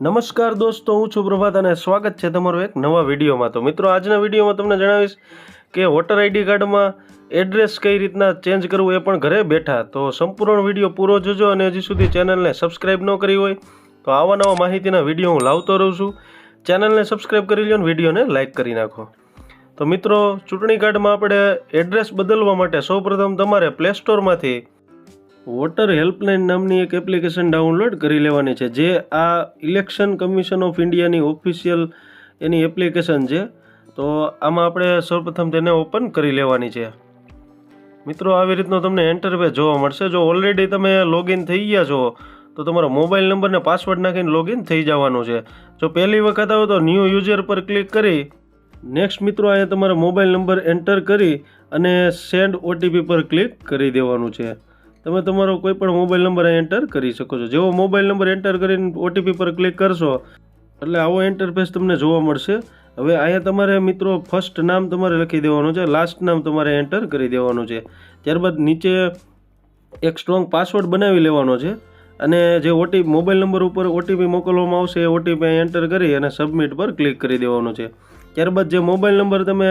નમસ્કાર દોસ્તો, હું છું પ્રભાત અને સ્વાગત છે તમારું એક નવા વિડીયોમાં. તો મિત્રો, આજના વિડીયોમાં તમને જણાવીશ કે વોટર આઈડી કાર્ડમાં એડ્રેસ કઈ રીતના ચેન્જ કરવું એ પણ ઘરે બેઠા. તો સંપૂર્ણ વીડિયો પૂરો જોજો અને હજી સુધી ચેનલને સબસ્ક્રાઈબ ન કરી હોય તો આવા નવા માહિતીના વીડિયો હું લાવતો રહું છું. ચેનલને સબસ્ક્રાઈબ કરી લો અને વિડીયોને લાઇક કરી નાખો. તો મિત્રો, ચૂંટણી કાર્ડમાં આપણે એડ્રેસ બદલવા માટે સૌપ્રથમ તમારે પ્લે સ્ટોરમાંથી વોટર હેલ્પલાઇન નામની એક એપ્લિકેશન ડાઉનલોડ કરી લેવાની છે, જે આ ઇલેક્શન કમિશન ઓફ ઇન્ડિયાની ઓફિશિયલ એની એપ્લિકેશન છે. તો આમાં આપણે સૌપ્રથમ તેને ઓપન કરી લેવાની છે. મિત્રો, આવી રીતનો તમને એન્ટરપેજ જોવા મળશે. જો ઓલરેડી તમે લોગિન થઈ ગયા છો, તો તમારો મોબાઈલ નંબર ને પાસવર્ડ નાખીને લોગિન થઈ જવાનું છે. જો પહેલી વખત આવો તો ન્યૂ યુઝર પર ક્લિક કરી નેક્સ્ટ મિત્રો, અહીંયા તમારો મોબાઈલ નંબર એન્ટર કરી અને સેન્ડ ઓટીપી પર ક્લિક કરી દેવાનું છે. તમે તમારો કોઈ પણ મોબાઈલ નંબર એન્ટર કરી શકો છો. જેવો મોબાઈલ નંબર એન્ટર કરીને ઓટીપી પર ક્લિક કરશો, એટલે આવો એન્ટરફેસ તમને જોવા મળશે. હવે અહીંયા તમારે મિત્રો ફર્સ્ટ નામ તમારે લખી દેવાનું છે લાસ્ટ નામ તમારે એન્ટર કરી દેવાનું છે. ત્યારબાદ નીચે એક સ્ટ્રોંગ પાસવર્ડ બનાવી લેવાનો છે અને જે ઓટીપી મોબાઈલ નંબર ઉપર ઓટીપી મોકલવામાં આવશે, એ ઓટીપી એન્ટર કરી અને સબમિટ પર ક્લિક કરી દેવાનું છે. ત્યારબાદ જે મોબાઈલ નંબર તમે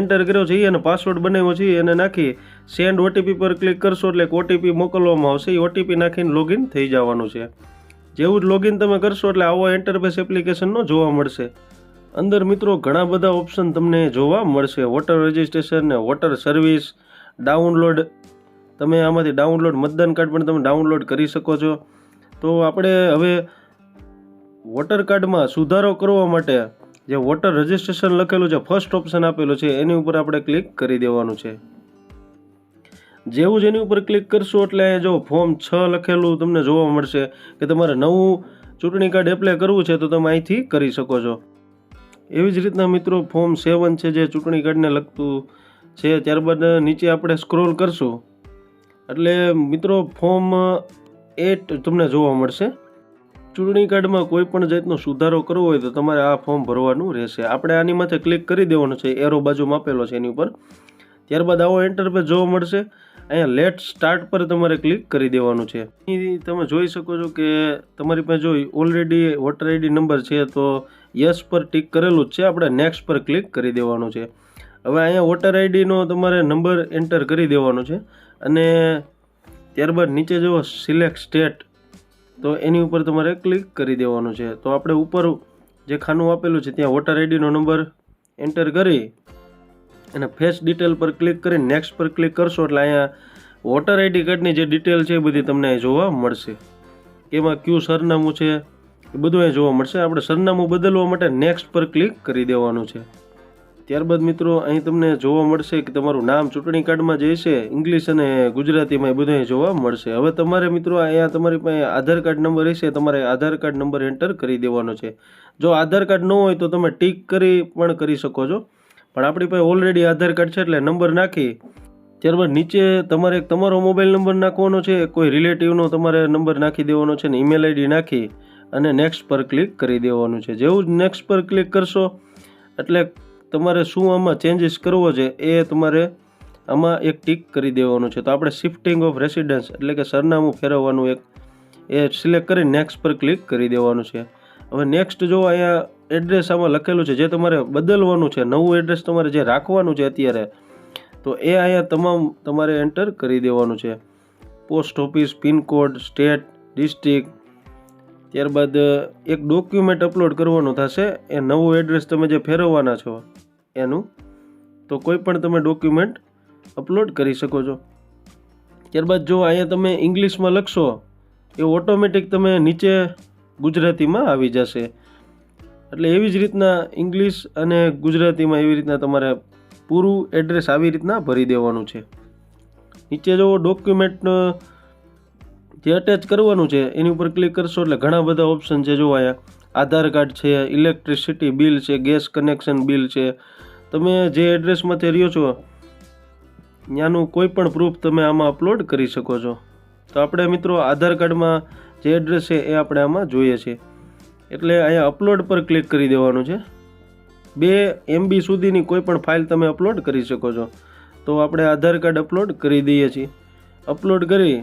એન્ટર કર્યો છે અને પાસવર્ડ બનાવ્યો છે એને નાખી સેન્ડ ઓટીપી પર ક્લિક કરશો એટલે એક ઓટીપી મોકલવામાં આવશે. એ ઓટીપી નાખીને લોગિન થઈ જવાનું છે. જેવું જ લોગિન તમે કરશો એટલે આવો એન્ટરફેસ એપ્લિકેશનનો જોવા મળશે. અંદર મિત્રો ઘણા બધા ઓપ્શન તમને જોવા મળશે. વોટર રજિસ્ટ્રેશન ને વોટર સર્વિસ ડાઉનલોડ તમે આમાંથી ડાઉનલોડ મતદાન કાર્ડ પણ તમે ડાઉનલોડ કરી શકો છો. તો આપણે હવે વોટર કાર્ડમાં સુધારો કરવા માટે જે વોટર રજિસ્ટ્રેશન લખેલું છે ફર્સ્ટ ઓપ્શન આપેલું છે, એની ઉપર આપણે ક્લિક કરી દેવાનું છે. જેવું જ એની ઉપર ક્લિક કરશું એટલે જો ફોર્મ છ લખેલું તમને જોવા મળશે કે તમારે નવું ચૂંટણી કાર્ડ એપ્લાય કરવું છે તો તમે અહીંથી કરી શકો છો. એવી જ રીતના મિત્રો ફોર્મ સેવન છે જે ચૂંટણી કાર્ડને લગતું છે, ત્યારબાદ નીચે આપણે સ્ક્રોલ કરશું. એટલે મિત્રો ફોર્મ એટ તમને જોવા મળશે. ચૂંટણી કાર્ડમાં કોઈ પણ જાતનો સુધારો કરવો હોય તો તમારે આ ફોર્મ ભરવાનું રહેશે. આપણે આની માથે ક્લિક કરી દેવાનું છે. એરો બાજુમાં આપેલો છે એની ઉપર. ત્યારબાદ આવો એન્ટરપેજ જોવા મળશે. અહીંયા લેટ સ્ટાર્ટ પર તમારે ક્લિક કરી દેવાનું છે. તમે જોઈ શકો છો કે તમારી પાસે જો ઓલરેડી વોટર આઈડી નંબર છે તો યસ પર ટિક કરેલું જ છે. આપણે નેક્સ્ટ પર ક્લિક કરી દેવાનું છે. હવે અહીંયા વોટર આઈડીનો તમારે નંબર એન્ટર કરી દેવાનો છે. અને ત્યારબાદ નીચે જો સિલેક્ટ સ્ટેટ તો એની ઉપર તમારે ક્લિક કરી દેવાનું છે. તો આપણે ઉપર જે ખાનું આપેલું છે, ત્યાં વોટર આઈડીનો નંબર એન્ટર કરી અને ફેસ ડિટેલ પર ક્લિક કરી નેક્સ્ટ પર ક્લિક કરશો એટલે અહીંયા વોટર આઈડી કાર્ડની જે ડિટેલ છે એ બધી તમને જોવા મળશે. એમાં કયું સરનામું છે એ બધું અહીં જોવા મળશે. આપણે સરનામું બદલવા માટે નેક્સ્ટ પર ક્લિક કરી દેવાનું છે. ત્યારબાદ મિત્રો, અહીં તમને જોવા મળશે કે તમારું નામ ચૂંટણી કાર્ડમાં જે છે, ઇંગ્લિશ અને ગુજરાતીમાં એ બધું જોવા મળશે. હવે તમારે મિત્રો, અહીંયા તમારી પાસે આધાર કાર્ડ નંબર હશે, તમારે આધાર કાર્ડ નંબર એન્ટર કરી દેવાનો છે. જો આધાર કાર્ડ ન હોય તો તમે ટીક કરી પણ કરી શકો છો. પણ આપણી પાસે ઓલરેડી આધાર કાર્ડ છે એટલે નંબર નાખી, ત્યારબાદ નીચે તમારે એક તમારો મોબાઈલ નંબર નાખવાનો છે, કોઈ રિલેટિવનો તમારે નંબર નાખી દેવાનો છે ને ઈમેલ આઈડી નાખી અને નેક્સ્ટ પર ક્લિક કરી દેવાનું છે. જેવું નેક્સ્ટ પર ક્લિક કરશો, એટલે તમારે શું આમાં ચેન્જીસ કરવો છે એ તમારે આમાં એક ટીક કરી દેવાનું છે. તો આપણે શિફ્ટિંગ ઓફ રેસિડન્સ એટલે કે સરનામું ફેરવવાનું એક, એ સિલેક્ટ કરી નેક્સ્ટ પર ક્લિક કરી દેવાનું છે. હવે નેક્સ્ટ જો અહીંયા એડ્રેસ આમાં લખેલું છે, જે તમારે બદલવાનું છે, નવું એડ્રેસ તમારે જે રાખવાનું છે અત્યારે, તો એ અહીંયા તમામ તમારે એન્ટર કરી દેવાનું છે. Post office pincode state district ત્યારબાદ એક ડોક્યુમેન્ટ અપલોડ કરવાનું થશે. એ નવું એડ્રેસ તમે જે ફેરવવાના છો, એનું, તો કોઈ પણ તમે ડોક્યુમેન્ટ અપલોડ કરી શકો છો. ત્યારબાદ જો અહીંયા તમે ઇંગ્લિશમાં લખશો, એ ઓટોમેટિક તમે નીચે ગુજરાતીમાં આવી જશે. એટલે એવી જ રીતના ઇંગ્લિશ અને ગુજરાતીમાં એવી રીતના તમારે પૂરું એડ્રેસ આવી રીતના ભરી દેવાનું છે. નીચે જો ડોક્યુમેન્ટ જે અટેચ કરવાનું છે, એની ઉપર ક્લિક કરશો એટલે ઘણા બધા ઓપ્શન છે. જો અહીંયા આધાર કાર્ડ છે ઇલેક્ટ્રિસિટી બિલ છે ગેસ કનેક્શન બિલ છે. તમે જે એડ્રેસમાંથી રહ્યો છો, ત્યાંનું કોઈ પણ પ્રૂફ તમે આમાં અપલોડ કરી શકો છો. તો આપણે મિત્રો આધાર કાર્ડમાં જે એડ્રેસ છે, એ આપણે આમાં જોઈએ છીએ. એટલે અહીંયા અપલોડ પર ક્લિક કરી દેવાનું છે. બે એમબી સુધીની કોઈ પણ ફાઇલ તમે અપલોડ કરી શકો છો. તો આપણે આધાર કાર્ડ અપલોડ કરી દઈએ છીએ. અપલોડ કરી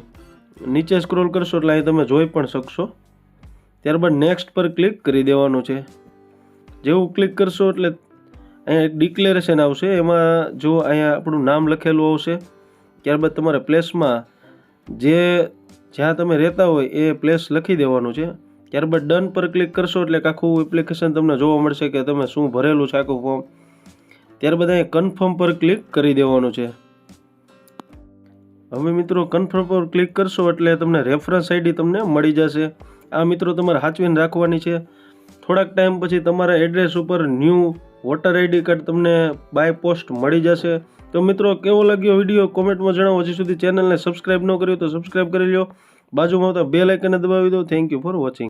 નીચે સ્ક્રોલ કરશો એટલે અહીં તમે જોઈ પણ શકશો. ત્યારબાદ નેક્સ્ટ પર ક્લિક કરી દેવાનું છે. જેવું ક્લિક કરશો એટલે અહીંયા એક ડિક્લેરેશન આવશે. એમાં જો અહીંયા આપણું નામ લખેલું આવશે, ત્યારબાદ તમારે પ્લેસમાં જે, જ્યાં તમે રહેતા હોય એ પ્લેસ લખી દેવાનું છે. ત્યારબાદ ડન પર ક્લિક કરશો એટલે આખું એપ્લિકેશન તમને જોવા મળશે કે તમે શું ભરેલું છે આખું ફોર્મ ત્યારબાદ અહીંયા કન્ફર્મ પર ક્લિક કરી દેવાનું છે. હવે મિત્રો કન્ફર્મ પર ક્લિક કરશો એટલે તમને રેફરન્સ આઈડી તમને મળી જશે. આ મિત્રો તમારે સાચવીને રાખવાની છે. થોડાક ટાઈમ પછી તમારા એડ્રેસ ઉપર ન્યૂ વોટર આઈડી કાર્ડ તમને બાય પોસ્ટ મળી જશે. તો મિત્રો, કેવો લાગ્યો વીડિયો કોમેન્ટમાં જણાવો. હજી સુધી ચેનલને સબસ્ક્રાઇબ ન કર્યું તો સબસ્ક્રાઇબ કરી લો બાજુમાં આવતા બે લાઇકને દબાવી દો. Thank you for watching